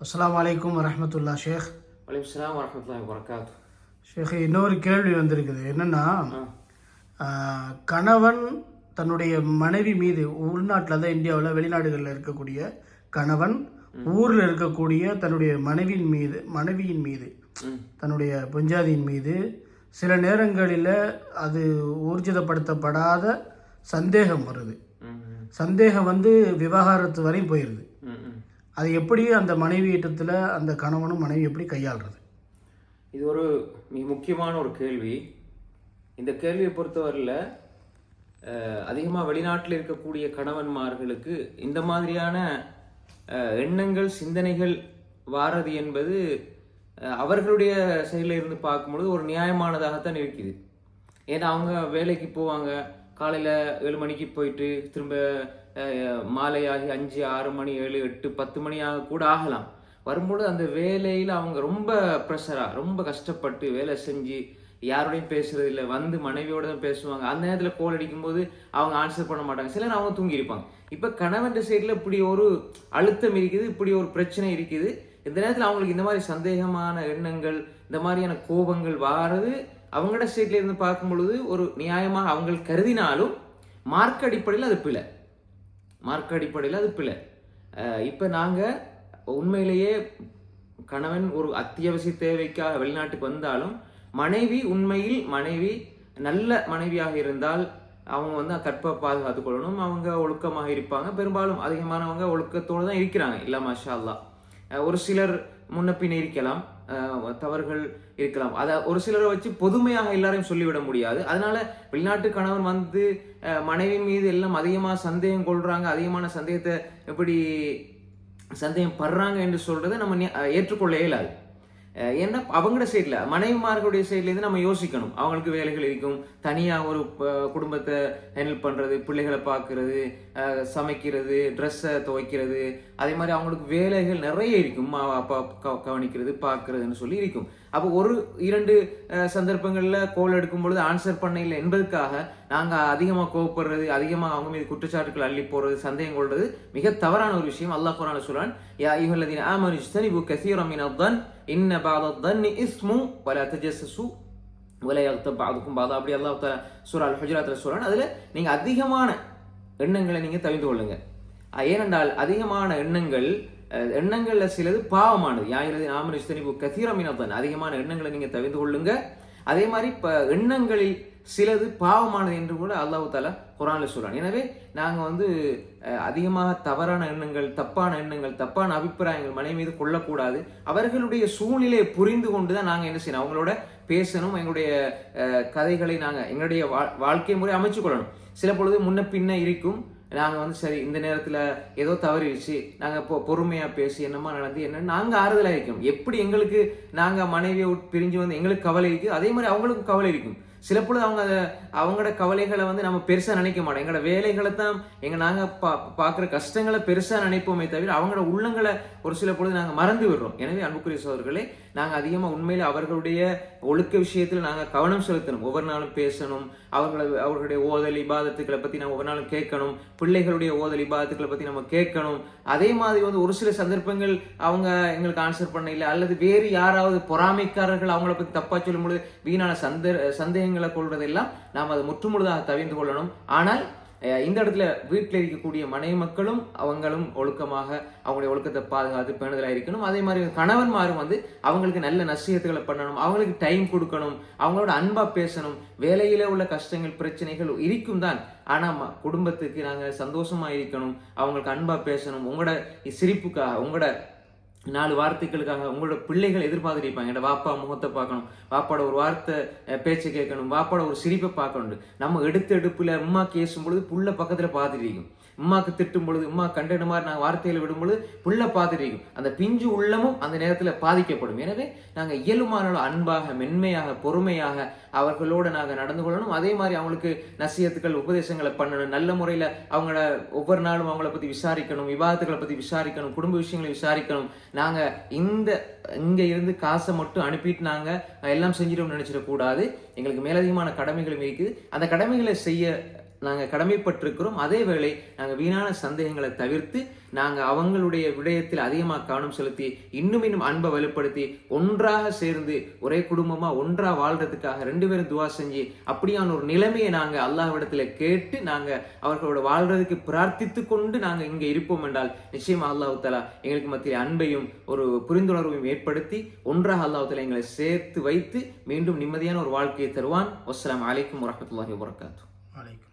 அஸ்ஸலாமு அலைக்கும் வரஹ்மத்துல்லாஹ் ஷேக். வலைக்கம் சலாம் வரமத்துல்லாஹி வரகாத்து ஷேக் இன்னொரு கேள்வி வந்திருக்குது. என்னன்னா கணவன் தன்னுடைய மனைவி மீது உள்நாட்டில் தான் இந்தியாவில் வெளிநாடுகளில் இருக்கக்கூடிய கணவன் ஊரில் இருக்கக்கூடிய தன்னுடைய மனைவியின் மீது மனைவியின் மீது தன்னுடைய பஞ்சாதியின் மீது சில நேரங்களில் அது ஊர்ஜிதப்படுத்தப்படாத சந்தேகம் வருது. சந்தேகம் வந்து விவாகரத்து வரையும் போயிடுது அது எப்படி அந்த மனைவி ஈட்டத்தில் அந்த கணவனும் மனைவி எப்படி கையாளுறது? இது ஒரு மிக முக்கியமான ஒரு கேள்வி. இந்த கேள்வியை பொறுத்தவரையில் அதிகமாக வெளிநாட்டில் இருக்கக்கூடிய கணவன்மார்களுக்கு இந்த மாதிரியான எண்ணங்கள் சிந்தனைகள் வாரது என்பது அவர்களுடைய சைடில் இருந்து பார்க்கும்பொழுது ஒரு நியாயமானதாகத்தான் இருக்குது. ஏன்னா அவங்க வேலைக்கு போவாங்க. காலையில் ஏழு மணிக்கு போயிட்டு திரும்ப மாலையாகி அஞ்சு ஆறு மணி ஏழு எட்டு பத்து மணி ஆக கூட ஆகலாம். வரும்பொழுது அந்த வேலையில் அவங்க ரொம்ப ப்ரெஷராக ரொம்ப கஷ்டப்பட்டு வேலை செஞ்சு யாரோடையும் பேசுறது இல்லை வந்து மனைவியோட தான் பேசுவாங்க. அந்த நேரத்தில் கோல் அடிக்கும்போது அவங்க ஆன்சர் பண்ண மாட்டாங்க. சிலர் அவங்க தூங்கியிருப்பாங்க இப்போ கணவன் சைடில் இப்படி ஒரு அழுத்தம் இருக்குது இப்படி ஒரு பிரச்சனை இருக்குது. இந்த நேரத்தில் அவங்களுக்கு இந்த மாதிரி சந்தேகமான எண்ணங்கள் இந்த மாதிரியான கோபங்கள் வாரது. அவங்களோட சைட்ல இருந்து பார்க்கும் பொழுது ஒரு நியாயமாக அவங்கள் கருதினாலும் மார்க் அடிப்படையில் அது பிழை. மார்க் அடிப்படையில் அது பிழை. இப்போ நாங்கள் உண்மையிலேயே கணவன் ஒரு அத்தியாவசிய தேவைக்காக வெளிநாட்டுக்கு வந்தாலும் மனைவி உண்மையில் மனைவி நல்ல மனைவியாக இருந்தால் அவங்க வந்து கற்பை பாதுகாத்து கொள்ளணும். அவங்க ஒழுக்கமாக இருப்பாங்க. பெரும்பாலும் அதிகமானவங்க ஒழுக்கத்தோடு தான் இருக்கிறாங்க. இல்லை மாஷா அல்லா ஒரு சிலர் முன்ன இருக்கலாம் தவறுகள் இருக்கலாம். அதை ஒரு சிலரை வச்சு பொதுமையாக எல்லாரையும் சொல்லிவிட முடியாது. அதனால வெளிநாட்டு கணவன் வந்து மனைவி மீது எல்லாம் அதிகமாக சந்தேகம் கொள்றாங்க அதிகமான சந்தேகத்தை எப்படி சந்தேகம் படுறாங்க என்று சொல்றதை நம்ம ஏற்றுக்கொள்ள இயலாது. ஏன்னா அவங்களோட சைடில் மனைவிமார்களுடைய சைட்லேருந்து நம்ம யோசிக்கணும். அவங்களுக்கு வேலைகள் இருக்கும். தனியாக ஒரு குடும்பத்தை ஹேண்டில் பண்ணுறது பிள்ளைகளை பார்க்கறது சமைக்கிறது ட்ரெஸ்ஸை துவைக்கிறது. அதே மாதிரி அவங்களுக்கு வேலைகள் நிறைய இருக்கும். மாவா அப்பா க- கவனிக்கிறது பார்க்கறதுன்னு சொல்லி இருக்கும். அப்போ ஒரு இரண்டு சந்தர்ப்பங்களில் கோல் எடுக்கும் பொழுது ஆன்சர் பண்ண இல்லை என்பதற்காக நாங்கள் அதிகமாக கோவப்படுறது அதிகமாக அவங்க மீது குற்றச்சாட்டுகள் அள்ளி போடுறது சந்தேகம் கொள்வது மிக தவறான ஒரு விஷயம். அல்லாஹ் குரான சொல்கிறான் யா ஐயுஹல்லதீன ஆமனு இஜ்தனிபு கஸீரம் மினத்-தன் இன்ன பஅத-தன்னி இஸ்மு வல தஜசு வலா யக்தப் பஅதுக்கும் அப்படி அல்லாஹ் தஆலா சூரா அல் ஹுஜராத்ல சொல்றான். அதில் நீங்கள் அதிகமான எண்ணங்களை நீங்கள் தவிந்து கொள்ளுங்க. ஏனென்றால் அதிகமான எண்ணங்கள் எண்ணங்களில் சிலது பாவமானது. யாயிரதி நாம இஸ்தனிபு கசீரமினத்தன் அதிகமான எண்ணங்களை நீங்கள் தவிந்து கொள்ளுங்க. அதே மாதிரி இப்போ எண்ணங்களில் சிலது பாவமானது என்று கூட அல்லாஹு தாலா குரான்ல சொல்கிறான் எனவே நாங்கள் வந்து அதிகமாக தவறான எண்ணங்கள் தப்பான எண்ணங்கள் தப்பான அபிப்பிராயங்கள் மனைவி மீது கொள்ளக்கூடாது. அவர்களுடைய சூழ்நிலையை புரிந்து கொண்டு தான் நாங்கள் என்ன செய்யணும்? அவங்களோட பேசணும் எங்களுடைய கதைகளை நாங்கள் எங்களுடைய வா- வாழ்க்கை முறை அமைச்சு கொள்ளணும். சில பொழுது முன்ன பின்ன இருக்கும். நாங்கள் வந்து சரி இந்த நேரத்தில் ஏதோ தவறிடுச்சு. நாங்கள் இப்போ பொறுமையாக பேசி என்னமா நடந்து என்ன நாங்கள் ஆறுதலாக இருக்கோம் எப்படி எங்களுக்கு நாங்கள் மனைவியை பிரிஞ்சு வந்து எங்களுக்கு கவலை இருக்குது அதே மாதிரி அவங்களுக்கும் கவலை இருக்கும். சில பொழுது அவங்க அதை அவங்களோட கவலைகளை வந்து நம்ம பெருசாக நினைக்க மாட்டோம். எங்களோட வேலைகளை தான் எங்கள் நாங்கள் பா பார்க்குற கஷ்டங்களை பெருசாக நினைப்போமே தவிர அவங்களோட உள்ளங்களை ஒரு சில பொழுது நாங்கள் மறந்து விடுறோம். எனவே அன்புக்குரிய சோதர்களே நாங்கள் அதிகமாக உண்மையில் அவர்களுடைய ஒழுக்க விஷயத்தில் நாங்கள் கவனம் செலுத்தணும். ஒவ்வொரு நாளும் பேசணும். அவர்களை அவர்களுடைய ஓதல் இபாதத்துக்களை பற்றி நம்ம ஒவ்வொரு நாளும் கேட்கணும். பிள்ளைகளுடைய ஓதல் இபாதத்துக்களை பற்றி நம்ம கேட்கணும். அதே மாதிரி வந்து ஒரு சில சந்தர்ப்பங்கள் அவங்க எங்களுக்கு ஆன்சர் பண்ண இல்லை அல்லது வேறு யாராவது பொறாமைக்காரர்கள் அவங்கள பற்றி தப்பாக சொல்லும் பொழுது வீணான சந்த சந்தேகங்கள் கொள்வதெல்லாம் நாம் அதை முற்றுமுழுதாக தவிர்த்து கொள்ளணும். ஆனால் இந்த இடத்துல வீட்டில் இருக்கக்கூடிய மனைவி மக்களும் அவங்களும் ஒழுக்கமாக அவங்களுடைய ஒழுக்கத்தை பாதுகாத்து பேணுதலாக இருக்கணும். அதே மாதிரி கணவன்மாரும் வந்து அவங்களுக்கு நல்ல நசிகத்துகளை பண்ணணும். அவங்களுக்கு டைம் கொடுக்கணும். அவங்களோட அன்பா பேசணும். வேலையில் உள்ள கஷ்டங்கள் பிரச்சனைகள் இருக்கும் தான். ஆனா குடும்பத்துக்கு நாங்க சந்தோஷமா இருக்கணும். அவங்களுக்கு அன்பா பேசணும். உங்களோட சிரிப்புக்காக உங்களோட நாலு வார்த்தைகளுக்காக உங்களோட பிள்ளைகள் எதிர்பார்த்துருப்பாங்க. என்ட வாப்பா முகத்தை பார்க்கணும். வாப்பாட ஒரு வார்த்தை பேச்சை கேட்கணும். வாப்பாட ஒரு சிரிப்பை பார்க்கணும் நம்ம எடுத்த எடுப்பில் உம்மா ஏசும் பொழுது புள்ள பக்கத்தில் பார்த்துட்டு அம்மாக்கு உம்மாக்கு திட்டும் பொழுது உம்மா கண்டன மாதிரி நாங்கள் வார்த்தையில் விடும்பொழுது புள்ள பார்த்துட்டு அந்த பிஞ்சு உள்ளமும் அந்த நேரத்தில் பாதிக்கப்படும். எனவே நாங்கள் இயலுமான அன்பாக மென்மையாக பொறுமையாக அவர்களோட நாங்கள் நடந்து கொள்ளணும். அதே மாதிரி அவங்களுக்கு நசியத்துக்கள் உபதேசங்களை பண்ணணும். நல்ல முறையில் அவங்கள ஒவ்வொரு நாளும் அவங்கள பற்றி விசாரிக்கணும். விவாதத்துக்களை பற்றி விசாரிக்கணும். குடும்ப விஷயங்களை விசாரிக்கணும். நாங்கள் இந்த இங்கே இருந்து காசை மட்டும் அனுப்பிட்டு நாங்கள் எல்லாம் செஞ்சிட்டோம்னு நினச்சிடக்கூடாது. எங்களுக்கு மேலதிகமான கடமைகளும் இருக்குது அந்த கடமைகளை செய்ய நாங்கள் கடமைப்பட்டிருக்கிறோம். அதே வேளை நாங்கள் வீணான சந்தேகங்களை தவிர்த்து நாங்கள் அவங்களுடைய விடயத்தில் அதிகமாக கவனம் செலுத்தி இன்னும் இன்னும் அன்பை வலுப்படுத்தி ஒன்றாக சேர்ந்து ஒரே குடும்பமாக ஒன்றாக வாழ்றதுக்காக ரெண்டு பேரும் துவா செஞ்சு அப்படியான ஒரு நிலைமையை நாங்கள் அல்லாஹ்விடத்தில் கேட்டு நாங்கள் அவர்களோட வாழ்றதுக்கு பிரார்த்தித்து கொண்டு நாங்கள் இங்கே இருப்போம் என்றால் நிச்சயமாக அல்லாஹு தாலா எங்களுக்கு மத்தியில் அன்பையும் ஒரு புரிந்துணர்வையும் ஏற்படுத்தி ஒன்றாக அல்லாஹு தாலா எங்களை சேர்த்து வைத்து மீண்டும் நிம்மதியான ஒரு வாழ்க்கையை தருவான். வஸ்ஸலாமு அலைக்கும் வரஹ்மத்துல்லாஹி வரகாத்து வலைக்கம்